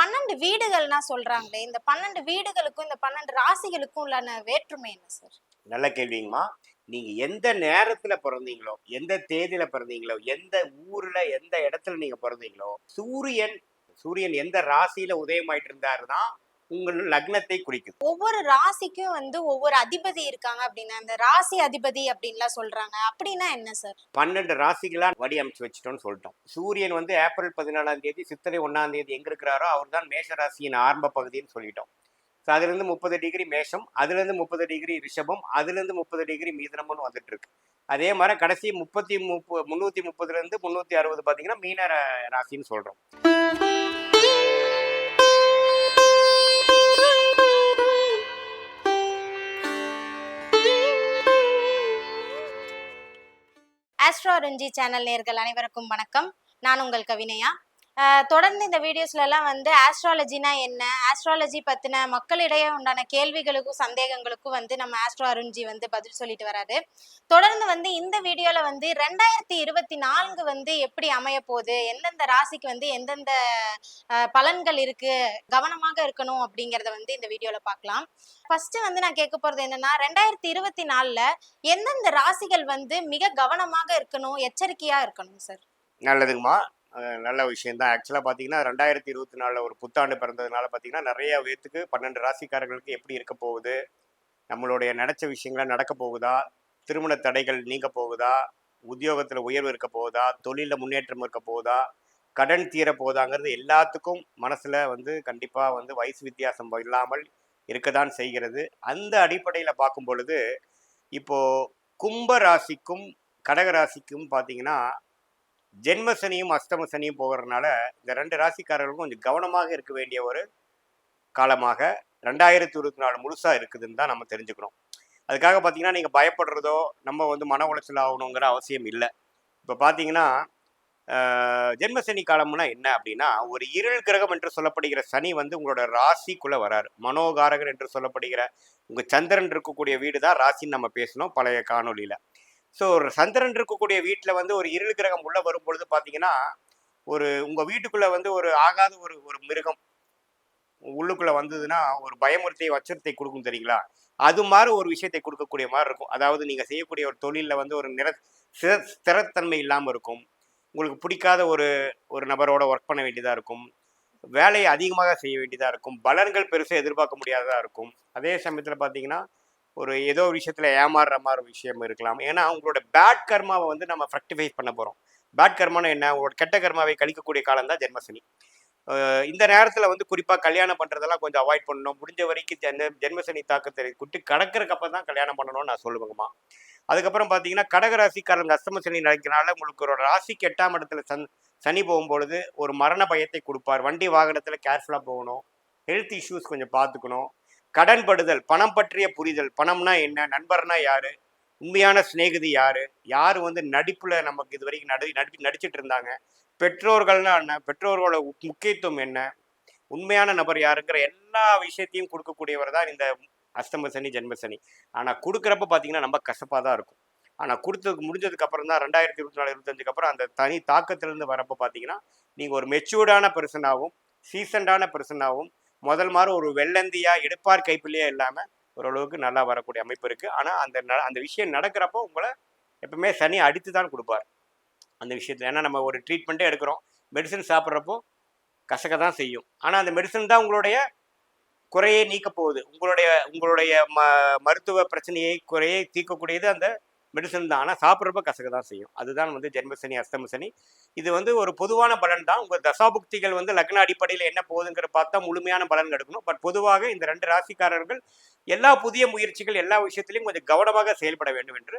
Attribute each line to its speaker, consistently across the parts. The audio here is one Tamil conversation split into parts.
Speaker 1: பன்னெண்டு வீடுகள்னா சொல்றாங்களே இந்த பன்னெண்டு வீடுகளுக்கும் இந்த பன்னெண்டு ராசிகளுக்கும் உள்ளான வேற்றுமை என்ன சார்?
Speaker 2: நல்ல கேள்விங்கம்மா. நீங்க எந்த நேரத்துல பிறந்தீங்களோ எந்த தேதியில பிறந்தீங்களோ எந்த ஊர்ல எந்த இடத்துல நீங்க பிறந்தீங்களோ சூரியன் சூரியன் எந்த ராசியில உதயமாயிட்டு இருந்தாருன்னா உங்கள் லக்னத்தை குறிக்குது
Speaker 1: ஒவ்வொரு ராசிக்கும் வந்து ஒவ்வொரு அதிபதி இருக்காங்க அப்படின்னா இந்த ராசி அதிபதி அப்படின்லாம் சொல்றாங்க. அப்படின்னா என்ன சார்?
Speaker 2: பன்னெண்டு ராசிகளா வடி அமைச்சு வச்சுட்டோம்னு சொல்லிட்டோம். சூரியன் வந்து ஏப்ரல் பதினாலாம் தேதி சித்திரை ஒன்னாம் தேதி எங்க இருக்கிறாரோ அவர் தான் மேஷ ராசியின் ஆரம்ப பகுதின்னு சொல்லிட்டோம். ஸோ அதுலேருந்து முப்பது டிகிரி மேஷம் அதுலேருந்து முப்பது டிகிரி ரிஷபம் அதுலேருந்து முப்பது டிகிரி மீதனம்னு வந்துட்டு இருக்கு. அதே மாதிரி கடைசி முப்பத்தி முப்ப முந்நூற்றி முப்பதுலேருந்து முந்நூற்றி அறுபது பார்த்தீங்கன்னா மீன ராசின்னு சொல்கிறோம்
Speaker 1: ஆஸ்ட்ரோ ரஞ்சி சேனல் நேர்கள் அனைவருக்கும் வணக்கம். நான் உங்கள் கவினையா தொடர்ந்து இந்த வீடியோஸ்ல எல்லாம் வந்து ஆஸ்ட்ராலஜினா என்ன? ஆஸ்ட்ராலஜி பத்தின மக்களிடையே உண்டான கேள்விகளுக்கும் சந்தேகங்களுக்கும் வந்து நம்ம ஆஸ்ட்ரோ அருண்ஜி வந்து பதில் சொல்லிட்டு வராரு. தொடர்ந்து வந்து இந்த வீடியோவில் வந்து ரெண்டாயிரத்தி இருபத்தி நான்கு வந்து எப்படி அமைய போகுது எந்தெந்த ராசிக்கு வந்து எந்தெந்த பலன்கள் இருக்கு? கவனமாக இருக்கணும் அப்படிங்கிறத வந்து இந்த வீடியோவில் பார்க்கலாம் ஃபர்ஸ்ட் வந்து நான் கேட்க போறது என்னன்னா ரெண்டாயிரத்தி இருபத்தி நாலில் எந்தெந்த ராசிகள் வந்து மிக கவனமாக இருக்கணும் எச்சரிக்கையா இருக்கணும் சார்?
Speaker 2: நல்லதுங்கம்மா. நல்ல விஷயம்தான். ஆக்சுவலாக பார்த்தீங்கன்னா ரெண்டாயிரத்தி இருபத்தி நாலில் ஒரு புத்தாண்டு பிறந்ததுனால பார்த்தீங்கன்னா நிறைய பேத்துக்கு பன்னெண்டு ராசிக்காரர்களுக்கு எப்படி இருக்க போகுது? நம்மளுடைய நினச்ச விஷயங்கள்லாம் நடக்க போகுதா? திருமண தடைகள் நீங்க போகுதா? உத்தியோகத்தில் உயர்வு இருக்க போகுதா? தொழிலில் முன்னேற்றம் இருக்க போகுதா? கடன் தீரப்போகுதாங்கிறது எல்லாத்துக்கும் மனசில் வந்து கண்டிப்பாக வந்து வயசு வித்தியாசம் இல்லாமல் இருக்க தான் செய்கிறது. அந்த அடிப்படையில் பார்க்கும் பொழுது இப்போ கும்ப ராசிக்கும் கடக ராசிக்கும் பார்த்தீங்கன்னா ஜென்ம சனியும் அஷ்டம சனியும் போகிறதுனால இந்த ரெண்டு ராசிக்காரர்களுக்கும் கொஞ்சம் கவனமாக இருக்க வேண்டிய ஒரு காலமாக ரெண்டாயிரத்தி இருபத்தி நாலு முழுசாக இருக்குதுன்னு தான் நம்ம தெரிஞ்சுக்கணும். அதுக்காக பார்த்தீங்கன்னா நீங்கள் பயப்படுறதோ நம்ம வந்து மன உளைச்சல் ஆகணுங்கிற அவசியம் இல்லை. இப்போ பார்த்தீங்கன்னா ஜென்மசனி ஜென்ம சனி காலம்னா என்ன அப்படின்னா ஒரு இருள் கிரகம் என்று சொல்லப்படுகிற சனி வந்து உங்களோட ராசிக்குள்ளே வராரு. மனோகாரகர் என்று சொல்லப்படுகிற உங்கள் சந்திரன் இருக்கக்கூடிய வீடு தான் ராசின்னு நம்ம பேசணும் பழைய காணொலியில் ஸோ ஒரு சந்திரன் இருக்கக்கூடிய வீட்டில் வந்து ஒரு இருள் கிரகம் உள்ள வரும் பொழுது பார்த்தீங்கன்னா ஒரு உங்கள் வீட்டுக்குள்ளே வந்து ஒரு ஆகாத ஒரு ஒரு மிருகம் உள்ளுக்குள்ளே வந்ததுன்னா ஒரு பயமுறுத்தி அச்சத்தை கொடுக்கும் தெரியுங்களா? அது மாதிரி ஒரு விஷயத்தை கொடுக்கக்கூடிய மாதிரி இருக்கும். அதாவது நீங்கள் செய்யக்கூடிய ஒரு தொழிலில் வந்து ஒரு நிற சிற ஸ்திரத்தன்மை இல்லாமல் இருக்கும். உங்களுக்கு பிடிக்காத ஒரு ஒரு நபரோட ஒர்க் பண்ண வேண்டியதாக இருக்கும். வேலையை அதிகமாக செய்ய வேண்டியதாக இருக்கும். பலன்கள் பெருசாக எதிர்பார்க்க முடியாததாக இருக்கும். அதே சமயத்தில் பார்த்தீங்கன்னா ஒரு ஏதோ ஒரு விஷயத்தில் ஏமாறுற மாதிரி விஷயம் இருக்கலாம். ஏன்னா உங்களோட பேட் கர்மாவை வந்து நம்ம ஃப்ரக்டிஃபை பண்ண போகிறோம் பேட் கர்மான்னு என்ன? உங்களோட கெட்ட கர்மாவை கழிக்கக்கூடிய காலம் தான் ஜென்மசனி. இந்த நேரத்தில் வந்து குறிப்பாக கல்யாணம் பண்ணுறதெல்லாம் கொஞ்சம் அவாய்ட் பண்ணணும். முடிஞ்ச வரைக்கும் ஜென்ம ஜென்மசனி தாக்கத்தை குட்டி கடக்கிறக்கப்ப தான் கல்யாணம் பண்ணணும்னு நான் சொல்லுவேங்கம்மா. அதுக்கப்புறம் பார்த்தீங்கன்னா கடகராசிக்காரங்க அஸ்தம சனி நடக்கிறனால உங்களுக்கு ஒரு ராசிக்கு எட்டாம் இடத்துல சன் சனி போகும்பொழுது ஒரு மரண பயத்தை கொடுப்பார். வண்டி வாகனத்தில் கேர்ஃபுல்லாக போகணும். ஹெல்த் இஷ்யூஸ் கொஞ்சம் பார்த்துக்கணும் கடன்படுதல் பணம் பற்றிய புரிதல். பணம்னா என்ன? நண்பர்னா யாரு? உண்மையான சிநேகிதி யாரு? யார் வந்து நடிப்புல நமக்கு இது வரைக்கும் நடி நடி நடிச்சிட்டு இருந்தாங்க? பெற்றோர்கள்னா என்ன? பெற்றோர்களோட முக்கியத்துவம் என்ன? உண்மையான நபர் யாருங்கிற எல்லா விஷயத்தையும் கொடுக்கக்கூடியவர் தான் இந்த அஸ்தம சனி ஜென்ம சனி. ஆனால் கொடுக்குறப்ப பார்த்தீங்கன்னா நம்ம கசப்பாக தான் இருக்கும். ஆனால் கொடுத்ததுக்கு முடிஞ்சதுக்கு அப்புறம் தான் ரெண்டாயிரத்தி இருபத்தி நாலு இருபத்தஞ்சுக்கு அப்புறம் அந்த தனி தாக்கத்திலேருந்து வரப்போ பார்த்தீங்கன்னா நீங்கள் ஒரு மெச்சூர்டான பெர்சனாகவும் சீசன்டான பெர்சனாகவும் முதல் மாதிரி ஒரு வெள்ளந்தியா எடுப்பார் கைப்பிள்ளையே இல்லாமல் ஓரளவுக்கு நல்லா வரக்கூடிய அமைப்பு இருக்குது ஆனால் அந்த ந- அந்த விஷயம் நடக்கிறப்போ உங்களை எப்பவுமே சனி அடித்து தான் கொடுப்பார். அந்த விஷயத்தில். ஏன்னா நம்ம ஒரு ட்ரீட்மெண்ட்டே எடுக்கிறோம். மெடிசன் சாப்பிட்றப்போ கசக்க தான் செய்யும். ஆனால் அந்த மெடிசன் தான் உங்களுடைய குறையை நீக்க போகுது. உங்களுடைய உங்களுடைய ம மருத்துவ பிரச்சனையை குறையை தீர்க்கக்கூடியது அந்த மெடிசன் தான். ஆனால் சாப்பிட்றப்ப கசக்க தான் செய்யும். அதுதான் வந்து ஜென்மசனி அஸ்தமசனி இது வந்து ஒரு பொதுவான பலன் தான். உங்கள் தசாபுக்திகள் வந்து லக்ன அடிப்படையில் என்ன போகுதுங்கிற பார்த்தா முழுமையான பலன் எடுக்கணும். பட் பொதுவாக இந்த ரெண்டு ராசிக்காரர்கள் எல்லா புதிய முயற்சிகள் எல்லா விஷயத்திலையும் கொஞ்சம் கவனமாக செயல்பட வேண்டும் என்று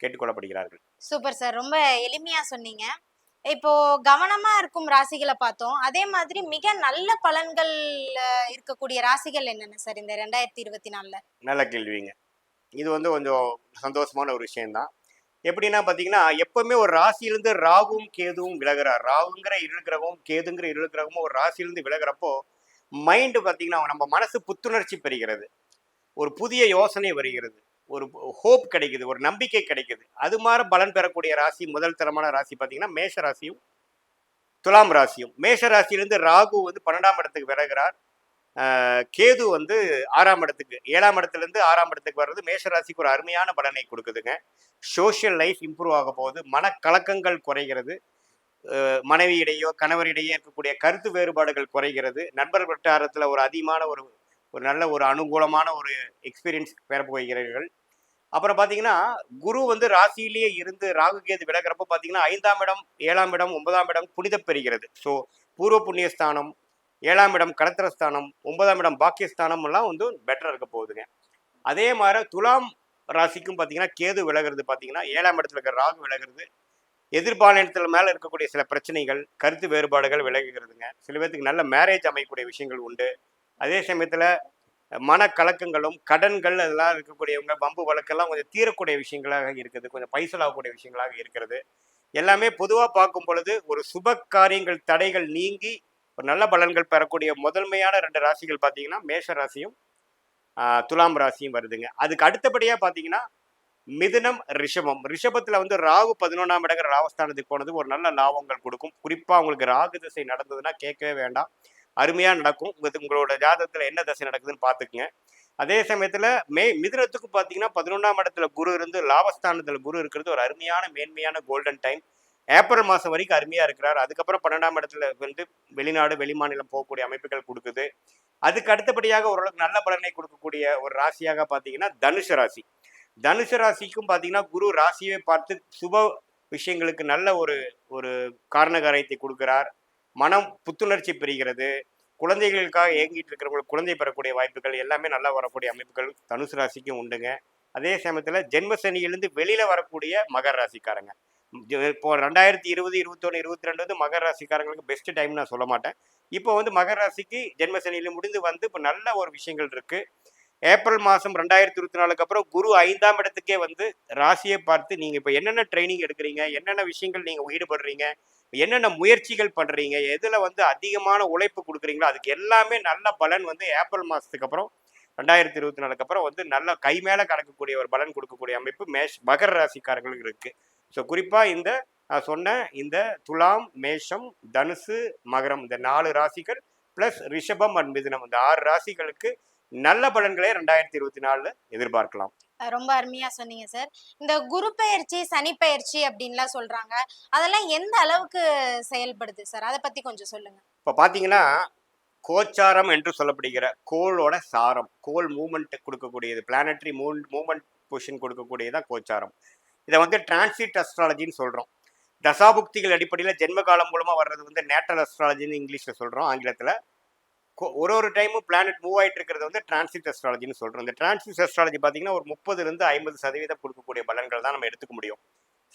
Speaker 2: கேட்டுக்கொள்ளப்படுகிறார்கள்.
Speaker 1: Super sir. ரொம்ப எளிமையா சொன்னீங்க. இப்போ கவனமா இருக்கும் ராசிகளை பார்த்தோம். அதே மாதிரி மிக நல்ல பலன்கள் இருக்கக்கூடிய ராசிகள் என்னென்ன சார் இந்த ரெண்டாயிரத்தி இருபத்தி நாலுல?
Speaker 2: நல்ல கேள்விங்க. இது வந்து கொஞ்சம் சந்தோஷமான ஒரு விஷயம்தான். எப்படின்னா பார்த்தீங்கன்னா எப்பவுமே ஒரு ராசியிலிருந்து ராகுவும் கேதுவும் விலகுறார் ராகுங்கிற இருள் கிரகமும் கேதுங்கிற இருள் கிரகமும் ஒரு ராசியிலிருந்து விலகிறப்போ மைண்டு பார்த்தீங்கன்னா நம்ம மனசு புத்துணர்ச்சி பெறுகிறது. ஒரு புதிய யோசனை வருகிறது. ஒரு ஹோப் கிடைக்குது ஒரு நம்பிக்கை கிடைக்குது. அது மாதிரி பலன் பெறக்கூடிய ராசி முதல் தரமான ராசி பார்த்தீங்கன்னா மேஷ ராசியும் துலாம் ராசியும். மேஷ ராசியிலிருந்து ராகு வந்து பன்னெண்டாம் இடத்துக்கு விலகிறார். கேது வந்து ஆறாம் இடத்துக்கு ஏழாம் இடத்துலேருந்து ஆறாம் இடத்துக்கு வர்றது மேஷ ராசிக்கு ஒரு அருமையான பலனை கொடுக்குதுங்க. சோஷியல் லைஃப் இம்ப்ரூவ் ஆக போகுது. மனக்கலக்கங்கள் குறைகிறது. மனைவியிடையோ கணவரிடையே இருக்கக்கூடிய கருத்து வேறுபாடுகள் குறைகிறது. நண்பர் வட்டாரத்தில் ஒரு அதிகமான ஒரு ஒரு நல்ல ஒரு அனுகூலமான ஒரு எக்ஸ்பீரியன்ஸ் பெறப்போகிறீர்கள். அப்புறம் பார்த்தீங்கன்னா குரு வந்து ராசியிலேயே இருந்து ராகு கேது விலகிறப்ப பார்த்தீங்கன்னா ஐந்தாம் இடம் ஏழாம் இடம் ஒன்பதாம் இடம் புனிதப் பெறுகிறது. ஸோ பூர்வ புண்ணியஸ்தானம் ஏழாம் இடம் கடத்திரஸ்தானம் ஒன்பதாம் இடம் பாக்கியஸ்தானம் எல்லாம் வந்து பெட்டராக இருக்க போகுதுங்க. அதே மாதிரி துலாம் ராசிக்கும் பார்த்தீங்கன்னா கேது விலகிறது பார்த்தீங்கன்னா ஏழாம் இடத்துல இருக்கிற ராகு விலகிறது எதிர்பாலினத்தில் மேலே இருக்கக்கூடிய சில பிரச்சனைகள் கருத்து வேறுபாடுகள் விலகுகிறதுங்க. சில பேர்த்துக்கு நல்ல மேரேஜ் அமையக்கூடிய விஷயங்கள் உண்டு. அதே சமயத்தில் மனக்கலக்கங்களும் கடன்கள் அதெல்லாம் இருக்கக்கூடியவங்க பம்பு வழக்கெல்லாம் கொஞ்சம் தீரக்கூடிய விஷயங்களாக இருக்குது. கொஞ்சம் பைசலாகக்கூடிய விஷயங்களாக இருக்கிறது. எல்லாமே பொதுவாக பார்க்கும் பொழுது ஒரு சுப காரியங்கள் தடைகள் நீங்கி இப்போ நல்ல பலன்கள் பெறக்கூடிய முதன்மையான ரெண்டு ராசிகள் பார்த்தீங்கன்னா மேஷ ராசியும் துலாம் ராசியும் வருதுங்க. அதுக்கு அடுத்தபடியாக பார்த்தீங்கன்னா மிதுனம் ரிஷபம். ரிஷபத்தில் வந்து ராகு பதினொன்றாம் இடங்கிற ராவஸ்தானத்துக்கு போனது ஒரு நல்ல லாபங்கள் கொடுக்கும். குறிப்பாக உங்களுக்கு ராகு திசை நடந்ததுன்னா கேட்கவே வேண்டாம். அருமையாக நடக்கும். உங்களுக்கு உங்களோட ஜாதகத்தில் என்ன தசை நடக்குதுன்னு பார்த்துக்குங்க அதே சமயத்தில் மே மிதுனத்துக்கு பார்த்தீங்கன்னா பதினொன்றாம் இடத்துல குரு இருந்து லாபஸ்தானத்தில் குரு இருக்கிறது ஒரு அருமையான மேன்மையான கோல்டன் டைம் ஏப்ரல் மாதம் வரைக்கும் அருமையாக இருக்கிறார். அதுக்கப்புறம் பன்னெண்டாம் இடத்துல வந்து வெளிநாடு வெளிமாநிலம் போகக்கூடிய அமைப்புகள் கொடுக்குது. அதுக்கு அடுத்தபடியாக ஓரளவுக்கு நல்ல பலனை கொடுக்கக்கூடிய ஒரு ராசியாக பார்த்தீங்கன்னா தனுஷ ராசி. தனுஷ ராசிக்கும் பார்த்தீங்கன்னா குரு ராசியை பார்த்து சுப விஷயங்களுக்கு நல்ல ஒரு ஒரு காரணகாரியத்தை கொடுக்கிறார். மனம் புத்துணர்ச்சி பெறுகிறது. குழந்தைகளுக்காக ஏங்கிட்டு இருக்கிறவங்களுக்கு குழந்தை பெறக்கூடிய வாய்ப்புகள் எல்லாமே நல்லா வரக்கூடிய அமைப்புகள் தனுசு ராசிக்கும் உண்டுங்க. அதே சமயத்தில் ஜென்ம வெளியில் வரக்கூடிய மகர ராசிக்காரங்க. இப்போ ரெண்டாயிரத்தி இருபது இருபத்தொன்று இருபத்தி ரெண்டு வந்து மகர ராசிக்காரங்களுக்கு பெஸ்ட் டைம் நான் சொல்ல மாட்டேன். இப்போ வந்து மகர ராசிக்கு ஜென்மசனியில் முடிந்து வந்து இப்போ நல்ல ஒரு விஷயங்கள் இருக்கு. ஏப்ரல் மாதம் ரெண்டாயிரத்தி இருபத்தி நாலுக்கு அப்புறம் குரு ஐந்தாம் இடத்துக்கே வந்து ராசியை பார்த்து நீங்கள் இப்போ என்னென்ன ட்ரைனிங் எடுக்கிறீங்க? என்னென்ன விஷயங்கள் நீங்கள் ஈடுபடுறீங்க? என்னென்ன முயற்சிகள் பண்ணுறீங்க எதில் வந்து அதிகமான உழைப்பு கொடுக்குறீங்களோ அதுக்கு எல்லாமே நல்ல பலன் வந்து ஏப்ரல் மாதத்துக்கு அப்புறம் ரெண்டாயிரத்தி இருபத்தி நாலுக்கு அப்புறம் வந்து நல்ல கை மேலே கலக்கக்கூடிய ஒரு பலன் கொடுக்கக்கூடிய அமைப்பு மேஷ் மகர ராசிக்காரர்களுக்கு இருக்குது ஸோ குறிப்பாக இந்த நான் சொன்ன இந்த துலாம் மேஷம் தனுசு மகரம் இந்த நாலு ராசிகள் ப்ளஸ் ரிஷபம் அண்ட் மிதுனம். இந்த ஆறு ராசிகளுக்கு நல்ல பலன்களை ரெண்டாயிரத்தி இருபத்தி நாலுல எதிர்பார்க்கலாம்.
Speaker 1: ரொம்ப அருமையா சொன்னீங்க சார் இந்த குரு பெயர்ச்சி சனி பெயர்ச்சி அப்படின்லாம் சொல்றாங்க. அதெல்லாம் எந்த அளவுக்கு செயல்படுது சார் அதை பத்தி கொஞ்சம் சொல்லுங்க.
Speaker 2: இப்போ பார்த்தீங்கன்னா கோச்சாரம் என்று சொல்லப்படுகிற கோளோட சாரம். கோல் மூமெண்ட் கொடுக்கக்கூடியது. பிளானட்டரி மூவ் மூமெண்ட் பொசிஷன் கொடுக்கக்கூடியதான் கோச்சாரம். இதை வந்து டிரான்சிட் அஸ்ட்ராலஜின்னு சொல்கிறோம் தசாபுக்திகள் அடிப்படையில் ஜென்ம காலம் மூலமாக வர்றது வந்து நேட்டல் அஸ்ட்ராலஜின்னு இங்கிலீஷில் சொல்கிறோம் ஆங்கிலத்தில். ஒரு ஒரு டைமும் பிளானட் மூவ் ஆகிட்டு இருக்கிறது வந்து டிரான்சிட் அஸ்ட்ராலஜின்னு சொல்கிறோம் இந்த டிரான்சிட் அஸ்ட்ராலஜி பார்த்தீங்கன்னா ஒரு முப்பதுலேருந்து ஐம்பது சதவீதம் கொடுக்கக்கூடிய பலன்கள் தான் நம்ம எடுத்துக்க முடியும்.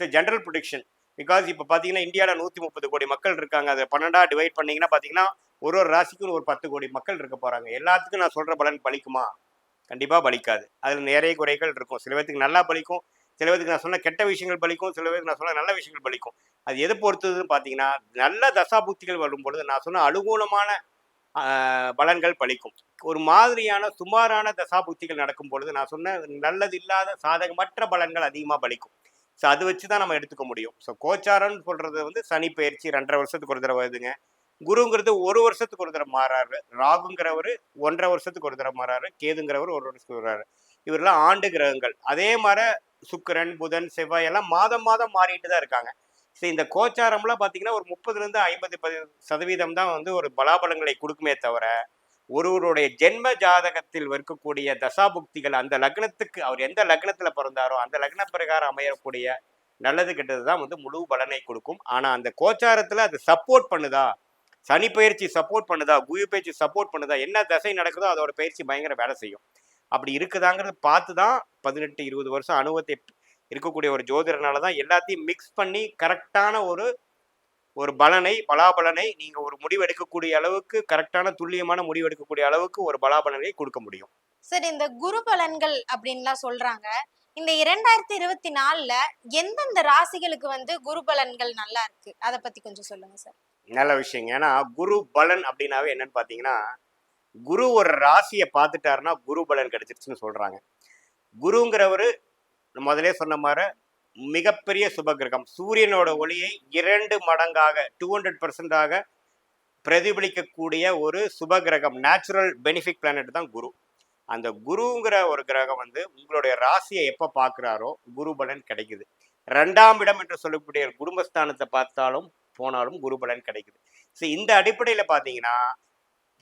Speaker 2: ஸோ ஜென்ரல் ப்ரொடிக்ஷன் பிகாஸ் இப்போ பார்த்தீங்கன்னா இந்தியாவில் நூற்றி முப்பது கோடி மக்கள் இருக்காங்க. அதை பன்னெண்டா டிவைட் பண்ணிங்கன்னா பார்த்தீங்கன்னா ஒரு ஒரு ராசிக்கும் ஒரு பத்து கோடி மக்கள் இருக்க போகிறாங்க எல்லாத்துக்கும் நான் சொல்கிற பலன் பலிக்குமா? கண்டிப்பாக பலிக்காது. அதில் நிறைய குறைகள் இருக்கும். சில பேர்த்துக்கு நல்லா பலிக்கும். சில பேருக்கு நான் சொன்ன கெட்ட விஷயங்கள் பலிக்கும் சில பேருக்கு நான் சொன்ன நல்ல விஷயங்கள் பலிக்கும். அது எதை பொறுத்ததுன்னு பார்த்தீங்கன்னா நல்ல தசாபுக்திகள் வரும் பொழுது நான் சொன்ன அனுகூலமான பலன்கள் பலிக்கும். ஒரு மாதிரியான சுமாரான தசாபுக்திகள் நடக்கும் பொழுது நான் சொன்ன நல்லது இல்லாத சாதகமற்ற பலன்கள் அதிகமாக பலிக்கும். ஸோ அது வச்சு தான் நம்ம எடுத்துக்க முடியும். ஸோ கோச்சாரம்னு சொல்றது வந்து சனி பயிற்சி ரெண்டரை வருஷத்துக்கு ஒரு தடவை வருதுங்க. குருங்கிறது ஒரு வருஷத்துக்கு ஒரு தடவை மாறாரு. ராகுங்கிறவர் ஒன்றரை வருஷத்துக்கு ஒரு தடவை மாறாரு. கேதுங்கிறவர் ஒரு வருஷத்துக்கு வர்றாரு இவரெல்லாம் ஆண்டு கிரகங்கள். அதே மாதிரி சுக்கிரன் புதன் செவ்வாய் எல்லாம் மாதம் மாதம் மாறிட்டு தான் இருக்காங்க. ஸோ இந்த கோச்சாரம்லாம் பார்த்தீங்கன்னா ஒரு முப்பதுலேருந்து ஐம்பது பதி சதவீதம் தான் வந்து ஒரு பலாபலங்களை கொடுக்குமே தவிர ஒருவருடைய ஜென்ம ஜாதகத்தில் இருக்கக்கூடிய தசாபுக்திகள் அந்த லக்னத்துக்கு அவர் எந்த லக்னத்தில் பிறந்தாரோ அந்த லக்ன பிரகாரம் அமையக்கூடிய நல்லது கெட்டது தான் வந்து முழு பலனை கொடுக்கும். ஆனால் அந்த கோச்சாரத்தில் அது சப்போர்ட் பண்ணுதா? சனி பயிற்சி சப்போர்ட் பண்ணுதா? குயு பயிற்சி சப்போர்ட் பண்ணுதா? என்ன தசை நடக்குதோ அதோட பயிற்சி பயங்கர வேலை செய்யும். அப்படி இருக்குதாங்கிறத பார்த்து தான் பதினெட்டு இருபது வருஷம் அனுபவத்தை இருக்கக்கூடிய ஒரு ஜோதிடனால தான் எல்லாத்தையும் மிக்ஸ் பண்ணி கரெக்டான ஒரு ஒரு பலனை பலாபலனை நீங்க ஒரு முடிவு எடுக்கக்கூடிய அளவுக்கு கரெக்டான துல்லியமான முடிவு எடுக்கக்கூடிய அளவுக்கு ஒரு பலாபலனை கொடுக்க முடியும்.
Speaker 1: சார் இந்த குரு பலன்கள் அப்படின்லாம் சொல்றாங்க. இந்த இரண்டாயிரத்தி இருபத்தி நாலுல எந்தெந்த ராசிகளுக்கு வந்து குரு பலன்கள் நல்லா இருக்கு? அதை பத்தி கொஞ்சம் சொல்லுங்க சார்.
Speaker 2: நல்ல விஷயங்க. ஏன்னா குரு பலன் அப்படின்னாவே என்னன்னு பார்த்தீங்கன்னா குரு ஒரு ராசியை பார்த்துட்டாருன்னா குரு பலன் கிடைச்சிருச்சுன்னு சொல்கிறாங்க குருங்கிறவர் முதலே சொன்ன மாதிரி மிகப்பெரிய சுபகிரகம். சூரியனோட ஒளியை இரண்டு மடங்காக டூ ஹண்ட்ரட் பர்சன்டாக பிரதிபலிக்கக்கூடிய ஒரு சுபகிரகம் நேச்சுரல் பெனிஃபிட் பிளானட் தான் குரு. அந்த குருங்கிற ஒரு கிரகம் வந்து உங்களுடைய ராசியை எப்போ பார்க்குறாரோ குரு பலன் கிடைக்குது. ரெண்டாம் இடம் என்று சொல்லக்கூடிய குடும்பஸ்தானத்தை பார்த்தாலும் போனாலும் குரு பலன் கிடைக்குது. ஸோ இந்த அடிப்படையில் பார்த்தீங்கன்னா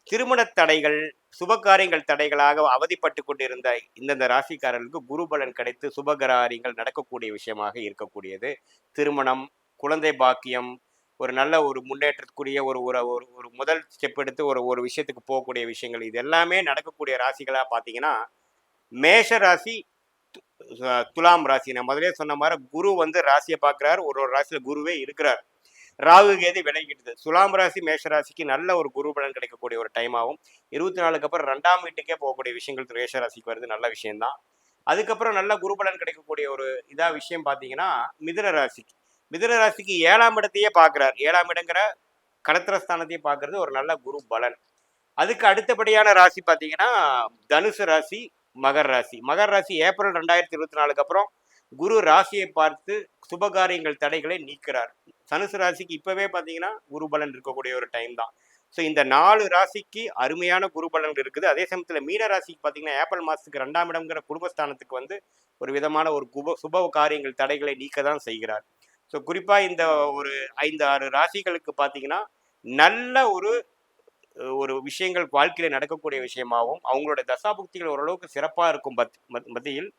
Speaker 2: திருமண தடைகள் சுபகாரியங்கள் தடைகளாக அவதிப்பட்டு கொண்டிருந்த இந்தந்த ராசிக்காரர்களுக்கு குருபலன் கிடைத்து சுபகாரியங்கள் நடக்கக்கூடிய விஷயமாக இருக்கக்கூடியது. திருமணம் குழந்தை பாக்கியம் ஒரு நல்ல ஒரு முன்னேற்றத்துக்குரிய ஒரு ஒரு ஒரு ஒரு முதல் ஸ்டெப் எடுத்து ஒரு ஒரு விஷயத்துக்கு போகக்கூடிய விஷயங்கள். இது எல்லாமே நடக்கக்கூடிய ராசிகளாக பார்த்தீங்கன்னா மேஷ ராசி து- துலாம் ராசி. நான் முதலே சொன்ன மாதிரி குரு வந்து ராசியை பார்க்குறாரு. ஒரு ஒரு ராசியில் குருவே இருக்கிறார். ராகு கேது விலகிடுது துலாம் ராசி மேஷ ராசிக்கு நல்ல ஒரு குரு பலன் கிடைக்கக்கூடிய ஒரு டைம் ஆகும். இருபத்தி நாலுக்கு அப்புறம் ரெண்டாம் வீட்டுக்கே போகக்கூடிய விஷயங்கள் மேஷ ராசிக்கு வருது. நல்ல விஷயம்தான். அதுக்கப்புறம் நல்ல குரு பலன் கிடைக்கக்கூடிய ஒரு இதா விஷயம் பார்த்தீங்கன்னா மிதுன ராசிக்கு. மிதுன ராசிக்கு ஏழாம் இடத்தையே பார்க்குறார் ஏழாம் இடங்கிற கடத்திரஸ்தானத்தையே பார்க்கறது ஒரு நல்ல குரு பலன். அதுக்கு அடுத்தபடியான ராசி பார்த்தீங்கன்னா தனுசு ராசி மகர் ராசி. மகர் ராசி ஏப்ரல் ரெண்டாயிரத்தி இருபத்தி நாலுக்கு அப்புறம் குரு ராசியை பார்த்து சுபகாரியங்கள் தடைகளை நீக்கிறார். தனுசு ராசிக்கு இப்போவே பார்த்தீங்கன்னா குரு பலன் இருக்கக்கூடிய ஒரு டைம் தான். ஸோ இந்த நாலு ராசிக்கு அருமையான குரு பலன் இருக்குது. அதே சமயத்தில் மீன ராசிக்கு பார்த்தீங்கன்னா ஏப்ரல் மாதத்துக்கு ரெண்டாம் இடம்ங்கிற குடும்பஸ்தானத்துக்கு வந்து ஒரு விதமான ஒரு குப சுப காரியங்கள் தடைகளை நீக்க தான் செய்கிறார். ஸோ குறிப்பாக இந்த ஒரு ஐந்து ஆறு ராசிகளுக்கு பார்த்தீங்கன்னா நல்ல ஒரு ஒரு விஷயங்கள் வாழ்க்கையில் நடக்கக்கூடிய விஷயமாகவும் அவங்களோட தசாபுக்திகள் ஓரளவுக்கு சிறப்பாக இருக்கும் பத் மத்- மத்தியில்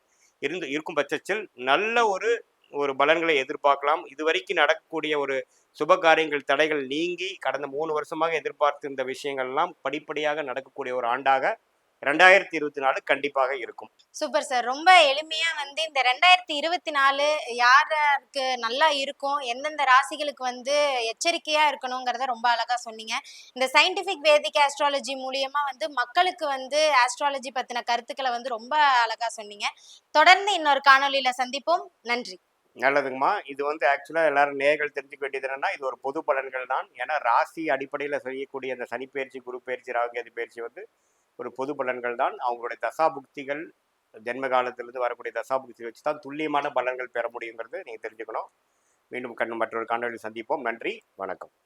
Speaker 2: இருந்து இருக்கும் பட்சத்தில் நல்ல ஒரு ஒரு பலன்களை எதிர்பார்க்கலாம். இதுவரைக்கும் நடக்கக்கூடிய ஒரு சுப காரியங்கள் தடைகள் நீங்கி கடந்த மூணு வருஷமாக எதிர்பார்த்திருந்த விஷயங்கள்லாம் படிப்படியாக நடக்கக்கூடிய ஒரு ஆண்டாக ரெண்டாயிரத்தி இருபத்தி நாலு கண்டிப்பாக இருக்கும்.
Speaker 1: Super sir. ரொம்ப எளிமையா வந்து இந்த ரெண்டாயிரத்தி இருபத்தி நாலு யாருக்கு நல்லா இருக்கும் எந்தெந்த ராசிகளுக்கு வந்து எச்சரிக்கையா இருக்கணுங்கிறத ரொம்ப அழகா சொன்னீங்க. இந்த சயின்டிபிக் வேதிக் ஆஸ்ட்ராலஜி மூலியமா வந்து மக்களுக்கு வந்து ஆஸ்ட்ராலஜி பத்தின கருத்துக்களை வந்து ரொம்ப அழகா சொன்னீங்க. தொடர்ந்து இன்னொரு காணொலியில சந்திப்போம். நன்றி.
Speaker 2: நல்லதுங்கம்மா. இது வந்து ஆக்சுவலாக எல்லாரும் நேர்கள் தெரிஞ்சுக்க வேண்டியது என்னன்னா இது ஒரு பொது பலன்கள் தான். ஏன்னா ராசி அடிப்படையில் செய்யக்கூடிய அந்த சனிப்பயிற்சி குரு பயிற்சி ராகுகேது பயிற்சி வந்து ஒரு பொது பலன்கள் தான். அவங்களுடைய தசாபுக்திகள் ஜென்ம காலத்திலிருந்து வரக்கூடிய தசாபுக்தி வச்சு தான் துல்லியமான பலன்கள் பெற முடியுங்கிறது நீங்கள் தெரிஞ்சுக்கணும். மீண்டும் கண்ணு மற்றொரு காணொலி சந்திப்போம். நன்றி வணக்கம்.